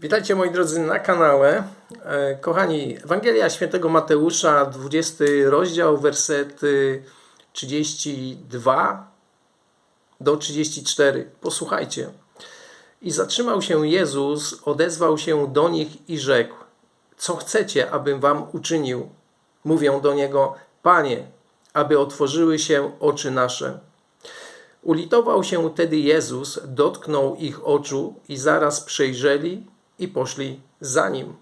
Witajcie moi drodzy na kanale. E, Kochani, Ewangelia Świętego Mateusza, 20 rozdział, wersety 32 do 34. Posłuchajcie. I zatrzymał się Jezus, odezwał się do nich i rzekł: Co chcecie, abym wam uczynił? Mówią do niego: Panie, aby otworzyły się oczy nasze. Ulitował się wtedy Jezus, dotknął ich oczu i zaraz przejrzeli i poszli za nim.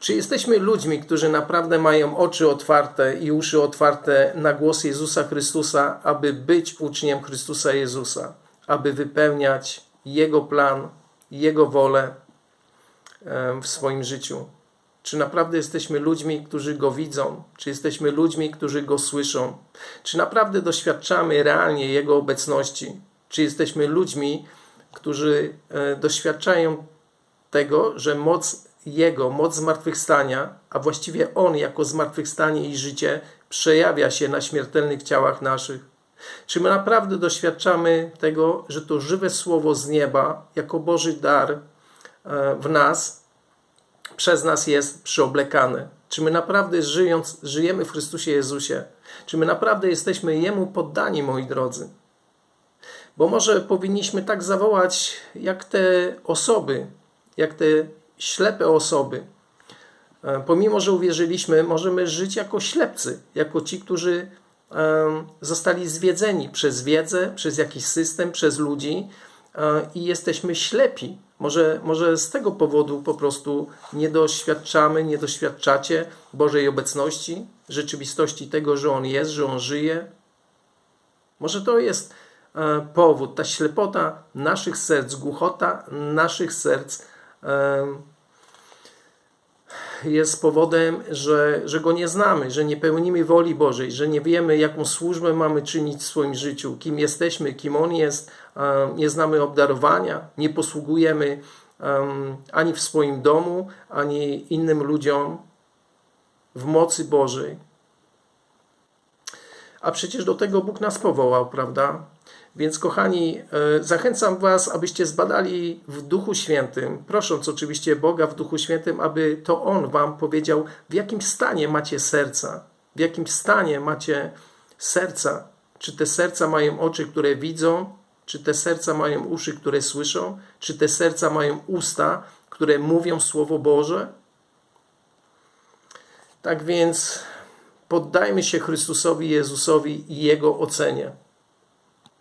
Czy jesteśmy ludźmi, którzy naprawdę mają oczy otwarte i uszy otwarte na głos Jezusa Chrystusa, aby być uczniem Chrystusa Jezusa, aby wypełniać Jego plan, Jego wolę w swoim życiu? Czy naprawdę jesteśmy ludźmi, którzy Go widzą? Czy jesteśmy ludźmi, którzy Go słyszą? Czy naprawdę doświadczamy realnie Jego obecności? Czy jesteśmy ludźmi, którzy e, doświadczają tego, że moc Jego, moc zmartwychwstania, a właściwie On jako zmartwychwstanie i życie przejawia się na śmiertelnych ciałach naszych? Czy my naprawdę doświadczamy tego, że to żywe słowo z nieba, jako Boży dar e, w nas, przez nas jest przyoblekane? Czy my naprawdę żyjąc, żyjemy w Chrystusie Jezusie? Czy my naprawdę jesteśmy Jemu poddani, moi drodzy? Bo może powinniśmy tak zawołać, jak te osoby, jak te ślepe osoby. E, Pomimo, że uwierzyliśmy, możemy żyć jako ślepcy, jako ci, którzy zostali zwiedzeni przez wiedzę, przez jakiś system, przez ludzi e, i jesteśmy ślepi. Może, może z tego powodu po prostu nie doświadczamy, nie doświadczacie Bożej obecności, rzeczywistości tego, że On jest, że On żyje. Może to jest powód, ta ślepota naszych serc, głuchota naszych serc e, jest powodem, że, że Go nie znamy, że nie pełnimy woli Bożej, że nie wiemy, jaką służbę mamy czynić w swoim życiu, kim jesteśmy, kim On jest, e, nie znamy obdarowania, nie posługujemy em, ani w swoim domu, ani innym ludziom w mocy Bożej. A przecież do tego Bóg nas powołał, prawda? Więc, kochani, e, zachęcam Was, abyście zbadali w Duchu Świętym, prosząc oczywiście Boga w Duchu Świętym, aby to On Wam powiedział, w jakim stanie macie serca, w jakim stanie macie serca. Czy te serca mają oczy, które widzą, czy te serca mają uszy, które słyszą, czy te serca mają usta, które mówią Słowo Boże? Tak więc poddajmy się Chrystusowi Jezusowi i Jego ocenie.